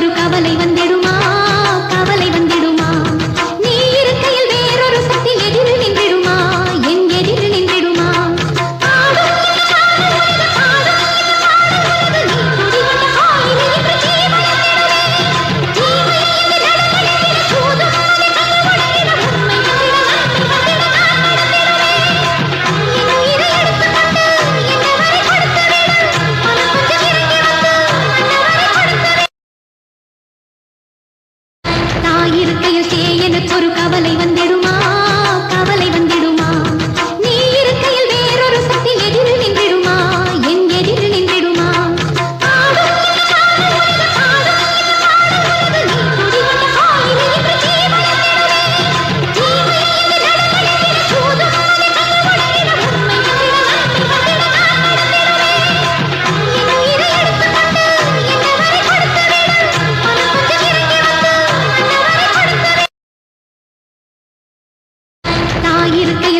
ஒரு கவலை வந்திடுமா தாயிருக்கையில் சே இருக்கையில் சேயனுக்கு ஒரு கவலை